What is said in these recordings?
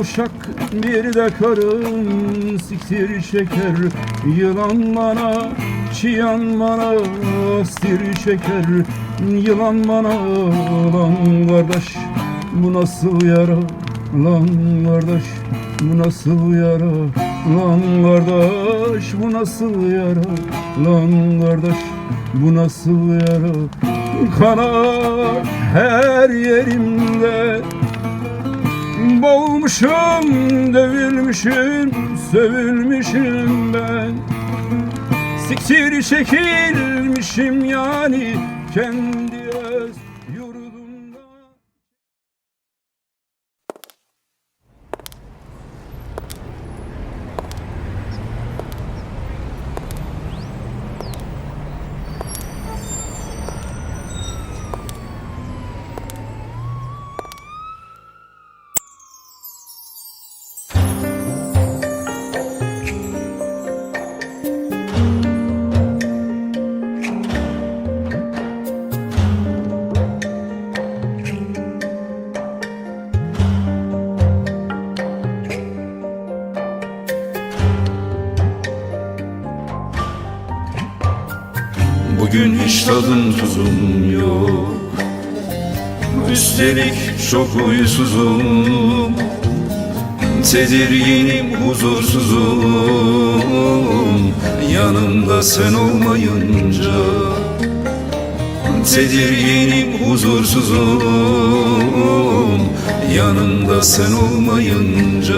uşak bir de karın siktir çeker Yılan bana çiyan bana stir çeker Yılan bana lan kardeş bu nasıl yara? Lan kardeş bu nasıl yara? Lan kardeş bu nasıl yara? Lan kardeş bu nasıl yara? Kanar her yerimde Boğulmuşum, dövülmüşüm, sövülmüşüm ben. Siktir çekilmişim yani kendi Bugün hiç tadım tuzum yok. Üstelik çok uysuzum Tedirginim huzursuzum. Yanımda sen olmayınca Tedirginim huzursuzum. Yanımda sen olmayınca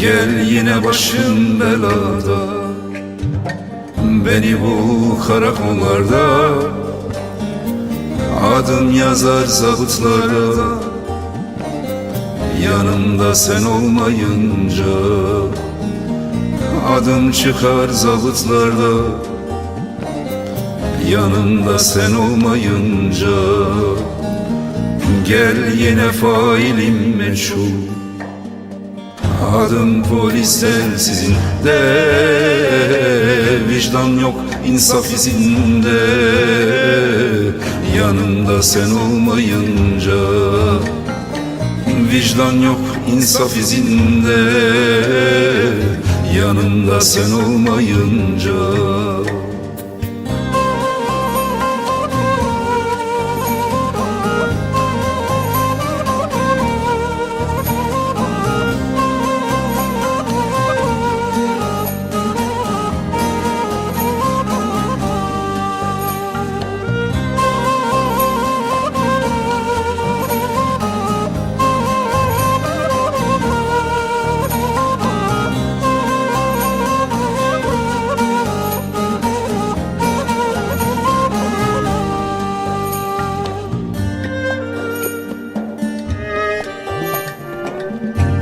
Gel yine başım belada Beni bu karakollarda. Adım yazar zabıtlarda. Yanımda sen olmayınca Adım çıkar zabıtlarda. Yanımda sen olmayınca Gel yine failim meçhul Adım polisler sizin de Vicdan yok insaf izinde. Yanımda sen olmayınca Vicdan yok insaf izinde. Yanımda sen olmayınca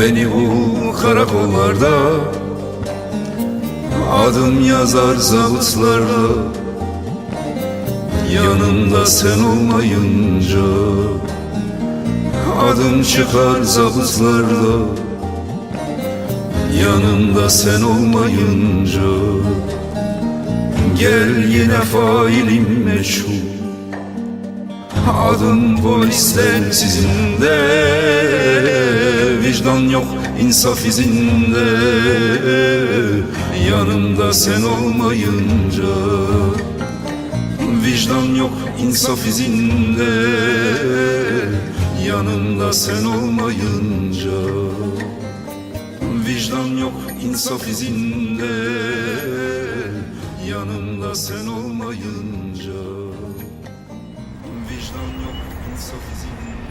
Beni bu karakollarda Adım yazar zabıtlarda Yanımda sen olmayınca Adım çıkar zabıtlarda Yanımda sen olmayınca Gel yine failim meçhul Adım polisler sizinde Vicdan yok insaf izinde. Yanımda sen olmayınca Vicdan yok insaf izinde. Yanımda sen olmayınca Vicdan yok insaf izinde. Yanımda sen olmayınca Vicdan yok insaf izinde